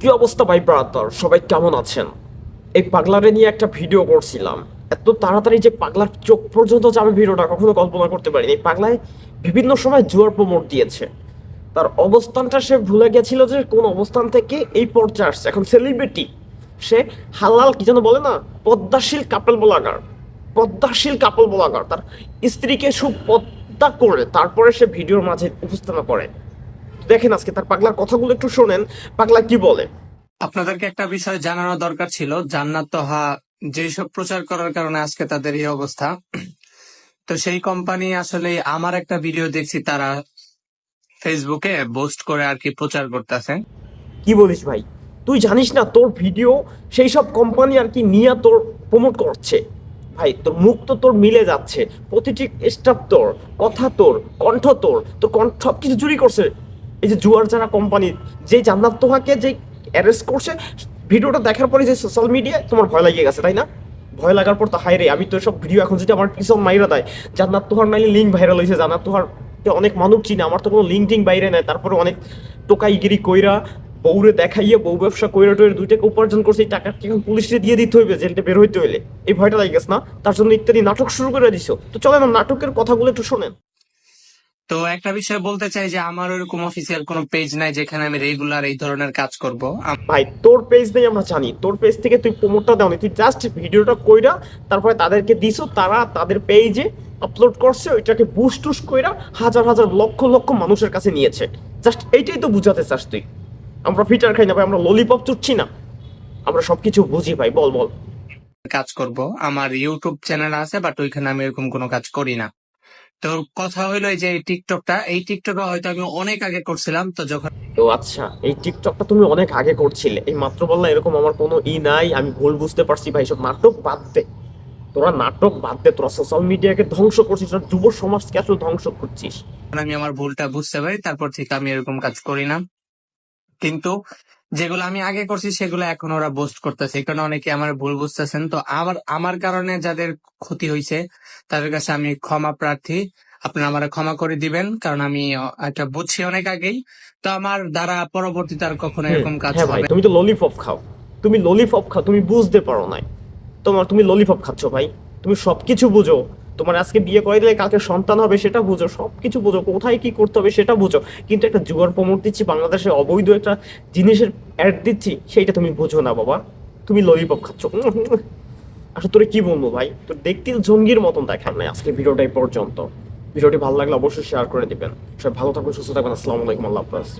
কি অবস্থা ভাই ব্রাদার সবাই কেমন আছেন? এই পাগলারে নিয়ে একটা ভিডিও করছিলাম। এত তাড়াতাড়ি যে পাগলার চোখ পর্যন্ত যাবে ভিডিওটা কখনো কল্পনা করতে পারিনি। এই পাগলায় বিভিন্ন সময় জুয়ার প্রমোট দিয়েছে। তার অবস্থানটা সে ভুলে গেছিল যে কোন অবস্থান থেকে এই পর্যায়ে আসছে। এখন সেলিব্রিটি সে হালাল কি যেন বলে না? পদ্মাশীল কাপল বলাগার। পদ্মাশীল কাপল বলাগার। তার স্ত্রীকে সুপদ্মা করে তারপরে সে ভিডিওর মাঝে উপস্থাপনা করে। দেখেন আজকে তার পাগলার কথাগুলো একটু শোনেন পাগলা কি বলে? আপনাদেরকে একটা বিষয় জানানো দরকার ছিল জান্নাত তোহা যেসব প্রচার করার কারণে আজকে তাদের এই অবস্থা। তো সেই কোম্পানি আসলে আমার একটা ভিডিও দেখছি তারা ফেসবুকে পোস্ট করে আর কি প্রচার করতেছে। কি বলিস ভাই? তুই জানিস না তোর ভিডিও সেই সব কোম্পানি আর কি নিয়ে তোর প্রমোট করছে। ভাই তোর মুখ তো তোর মিলে যাচ্ছে। প্রতিটি স্টাফ তোর কথা তোর কণ্ঠ তোর তোর কণ্ঠ সব কিছু চুরি করছে। এই যে জুয়ার যারা কোম্পানি যে জান্নাত তোহাকে যে অ্যারেস্ট করছে, ভিডিওটা দেখার পরে যে সোশ্যাল মিডিয়ায় তোমার ভয় লাগিয়ে গেছে, তাই না? ভয় লাগার পর তো হাই রে, আমি তো সব ভিডিও এখন যদি আমার পিছন মাইরা দেয়, জান্নাত তোহার নাইলে লিঙ্ক ভাইরাল হয়েছে জান্নাত তোহার অনেক মানুষ চিনে, আমার তো কোনো লিঙ্ক টিঙ্ক বাইরে নেয় তারপরে অনেক টোকাইগিরি কইরা বউরে দেখাইয়ে, বউ ব্যবসা কইরা টইরে দুই টাকা উপার্জন করছে, এই টাকা এখন পুলিশে দিয়ে দিতে হইবে জেলটা বের হইতে হইলে? এই ভয়টা লাগে না? তার জন্য ইত্যাদি নাটক শুরু করে দিছো। তো চলেন না নাটকের কথাগুলো একটু শোনেন। তো একটা বিষয় বলতে চাই যে আমার ওরকম অফিসিয়াল কোনো পেজ নাই যেখানে আমি রেগুলার এই ধরনের কাজ করব। ভাই তোর পেজ নেই আমরা জানি। তোর পেজ থেকে তুই প্রমোটটা দেওনি তুই জাস্ট ভিডিওটা কইরা তারপরে তাদেরকে দিছো তারা তাদের পেজে আপলোড করছে ওইটাকে বুস্ট টুস কইরা হাজার হাজার লক্ষ লক্ষ মানুষের কাছে নিয়েছে। জাস্ট এইটাই তো বুঝাতে চাস তুই। আমরা ফিটার খাই না ভাই আমরা ললিপপ চুচ্ছি না। আমরা সবকিছু বুঝি ভাই বল বল। কাজ করব। আমার ইউটিউব চ্যানেল আছে বাট ওইখানে আমি এরকম কোনো কাজ করি না। তো কথা হইল যে এই টিকটকটা এই টিকটকটা হয়তো আমি অনেক আগে করছিলাম তো যখন ও আচ্ছা এই টিকটকটা তুমি অনেক আগে করছিলে। এই মাত্র বললা এরকম আমার কোনো ই নাই আমি ভুল বুঝতে পারছি ভাই সব নাটক বাদ দে। তোরা নাটক বাদ দে তোরা সোশ্যাল মিডিয়াকে ধ্বংস করছিস তোরা যুব সমাজকে আসলে ধ্বংস করছিস? আমি আমার ভুলটা বুঝতে পারি তারপর থেকে আমি এরকম কাজ করি না। কিন্তু যেগুলো আমি আগে করছি সেগুলো এখন ওরা বোস্ট করতেছে। কারণ অনেকে আমার ভুল বুঝতেছেন। তো আমার আমার কারণে যাদের ক্ষতি হয়েছে তাদের কাছে আমি ক্ষমা প্রার্থী। আপনারা আমার ক্ষমা করে দিবেন কারণ আমি এটা বুঝছি অনেক আগেই। তো আমার দ্বারা পরবর্তীতে আর কখনো এরকম কাজ হ্যাঁ হবে তুমি তো ললিপপ খাও। তুমি ললিপপ খাও তুমি বুঝতে পারো নাই। তোমার তুমি ললিপপ খাচ্ছ ভাই। তুমি সবকিছু বুঝো। তোমার আজকে বিয়ে করে দিলে কালকে সন্তান হবে, সেটা বুঝো, সবকিছু বুঝো, কোথায় কি করতে হবে সেটা বুঝো। কিন্তু একটা জুয়ার প্রমোট দিচ্ছি, বাংলাদেশে অবৈধ একটা জিনিসের অ্যাড দিচ্ছি, সেইটা তুমি বুঝো না বাবা। তুমি ললিপপ খাচ্ছ। আসলে তোরে কি বলব ভাই? তোর দেখতে জঙ্গির মতন দেখার নাই আজকে ভিডিওটা এই পর্যন্ত। ভিডিওটি ভালো লাগলে অবশ্যই শেয়ার করে দিবেন। সবাই ভালো থাকবেন, সুস্থ থাকবেন। আসসালামু আলাইকুম, আল্লাহ হাফেজ।